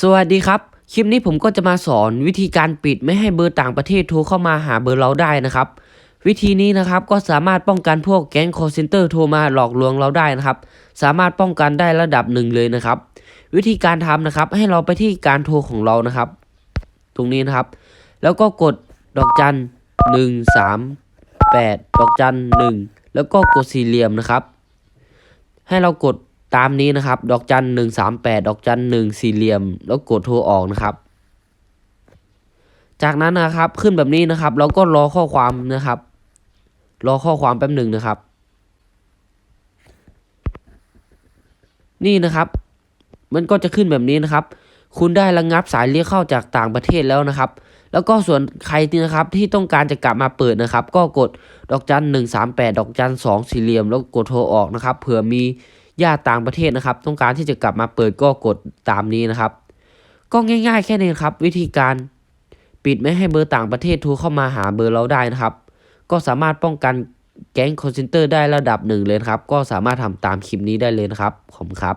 สวัสดีครับ คลิปนี้ผมก็จะมาสอนวิธีการปิดไม่ให้เบอร์ต่างประเทศโทรเข้ามาหาเบอร์เราได้นะครับ วิธีนี้นะครับก็สามารถป้องกันพวกแก๊ง call center โทรมาหลอกลวงเราได้นะครับ สามารถป้องกันได้ระดับหนึ่งเลยนะครับ วิธีการทำนะครับให้เราไปที่การโทรของเรานะครับ ตรงนี้นะครับ แล้วก็กดดอกจันหนึ่งสามแปดดอกจันหนึ่งแล้วก็กดสี่เหลี่ยมนะครับ ให้เรากด ตามนี้นะครับ ดอกจันหนึ่งสามแปดดอกจันหนึ่งสี่เหลี่ยม แล้วกดโทรออกนะครับ จากนั้นนะครับขึ้นแบบนี้นะครับ เราก็รอข้อความนะครับ รอข้อความแป๊บหนึ่งนะครับ นี่นะครับ มันก็จะขึ้นแบบนี้นะครับ คุณได้ระงงับสายเรียกเข้าจากต่างประเทศแล้วนะครับ แล้วก็ส่วนใครที่นะครับที่ต้องการจะกลับมาเปิดนะครับ ก็กดดอกจันหนึ่งสามแปดดอกจันสองสี่เหลี่ยม แล้วกดโทรออกนะครับ เผื่อมี ญาติต่างประเทศนะครับ ต้องการที่จะกลับมาเปิดก็กดตามนี้นะครับ ก็ง่าย ๆ แค่นี้ครับ วิธีการปิดไม่ให้เบอร์ต่างประเทศโทรเข้ามาหาเบอร์เราได้นะครับ ก็สามารถป้องกันแก๊งคอนเซนเตอร์ได้ระดับหนึ่งเลยครับ ก็สามารถทำตามคลิปนี้ได้เลยนะครับขอบคุณครับ